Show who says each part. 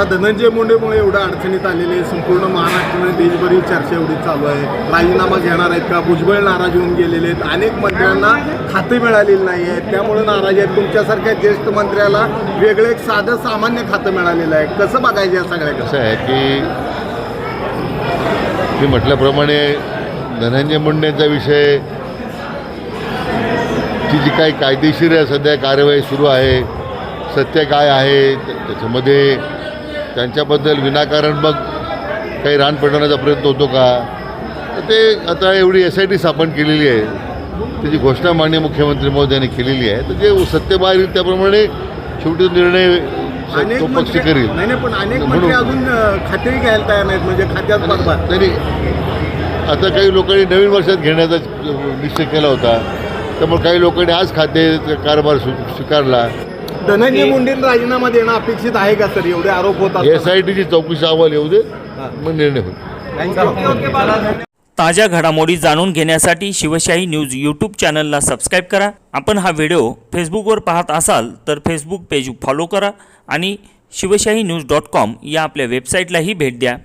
Speaker 1: आता धनंजय मुंडेमुळे एवढ्या अडचणीत आलेले संपूर्ण महाराष्ट्राने देशभरी चर्चा एवढी चालू आहे. राजीनामा घेणार आहेत का? भुजबळ नाराज होऊन गेलेले आहेत. अनेक मंत्र्यांना खाते मिळालेली नाही आहेत. त्यामुळे नाराज आहेत. तुमच्यासारख्या ज्येष्ठ मंत्र्याला वेगळं एक साधं सामान्य खातं मिळालेलं आहे. कसं बघायचं या सगळ्या
Speaker 2: कसं आहे की मी म्हटल्याप्रमाणे धनंजय मुंडेंचा विषय ची जी काही कायदेशीर आहे सध्या कार्यवाही सुरू आहे सत्य काय आहे त्याच्यामध्ये त्यांच्याबद्दल विनाकारण मग काही रान पेटवण्याचा प्रयत्न होतो का? तर ते आता एवढी एस आय टी स्थापन केलेली आहे. त्याची घोषणा माननीय मुख्यमंत्री महोदयांनी केलेली आहे. तर जे सत्य बाहेर येईल त्याप्रमाणे शेवटी निर्णय तो पक्ष
Speaker 1: मंत्री
Speaker 2: करील. म्हणून-
Speaker 1: अजून अं, खातेही घ्यायला तयार नाहीत म्हणजे खात्यात
Speaker 2: तरी आता काही लोकांनी नवीन वर्षात घेण्याचा निश्चय केला होता. त्यामुळे काही लोकांनी आज खाते कारभार स्वी- स्वीकारला.
Speaker 1: धनंजय मुंडेंना राजीनामा देणं अपेक्षित आहे का सर? एवढे आरोप होतात
Speaker 2: एस आय टीची चौकशी अहवाल येऊ दे मग निर्णय होईल.
Speaker 3: ताज्या घडामोडी जाणून घेण्यासाठी शिवशाही न्यूज यूट्यूब चॅनलला सबस्क्राईब करा. आपण हा व्हिडिओ फेसबुकवर पाहत असाल तर फेसबुक पेज फॉलो करा आणि शिवशाही न्यूज डॉट कॉम या आपल्या वेबसाईटलाही भेट द्या.